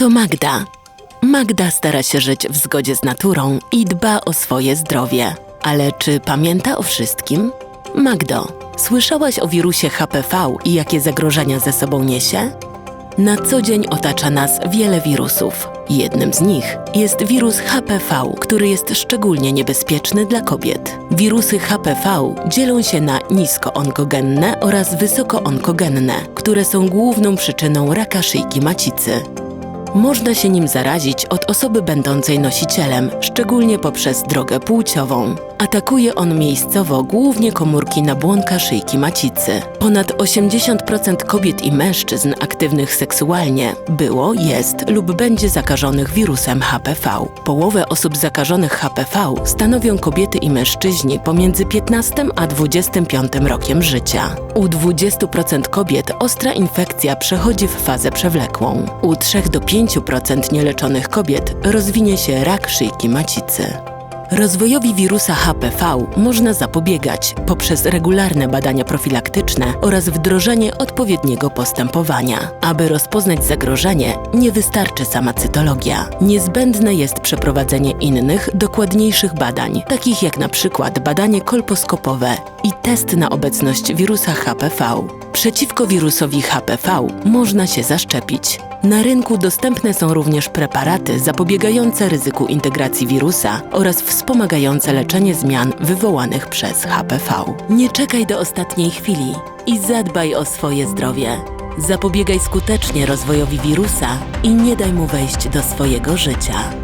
to Magda. Magda stara się żyć w zgodzie z naturą i dba o swoje zdrowie. Ale czy pamięta o wszystkim? Magdo, słyszałaś o wirusie HPV i jakie zagrożenia ze sobą niesie? Na co dzień otacza nas wiele wirusów. Jednym z nich jest wirus HPV, który jest szczególnie niebezpieczny dla kobiet. Wirusy HPV dzielą się na niskoonkogenne oraz wysokoonkogenne, które są główną przyczyną raka szyjki macicy. Można się nim zarazić od osoby będącej nosicielem, szczególnie poprzez drogę płciową. Atakuje on miejscowo głównie komórki nabłonka szyjki macicy. Ponad 80% kobiet i mężczyzn aktywnych seksualnie było, jest lub będzie zakażonych wirusem HPV. Połowę osób zakażonych HPV stanowią kobiety i mężczyźni pomiędzy 15 a 25 rokiem życia. U 20% kobiet ostra infekcja przechodzi w fazę przewlekłą. U 3 do 5% nieleczonych kobiet rozwinie się rak szyjki macicy. Rozwojowi wirusa HPV można zapobiegać poprzez regularne badania profilaktyczne oraz wdrożenie odpowiedniego postępowania. Aby rozpoznać zagrożenie, nie wystarczy sama cytologia. Niezbędne jest przeprowadzenie innych, dokładniejszych badań, takich jak na przykład badanie kolposkopowe i test na obecność wirusa HPV. Przeciwko wirusowi HPV można się zaszczepić. Na rynku dostępne są również preparaty zapobiegające ryzyku integracji wirusa oraz wspomagające leczenie zmian wywołanych przez HPV. Nie czekaj do ostatniej chwili i zadbaj o swoje zdrowie. Zapobiegaj skutecznie rozwojowi wirusa i nie daj mu wejść do swojego życia.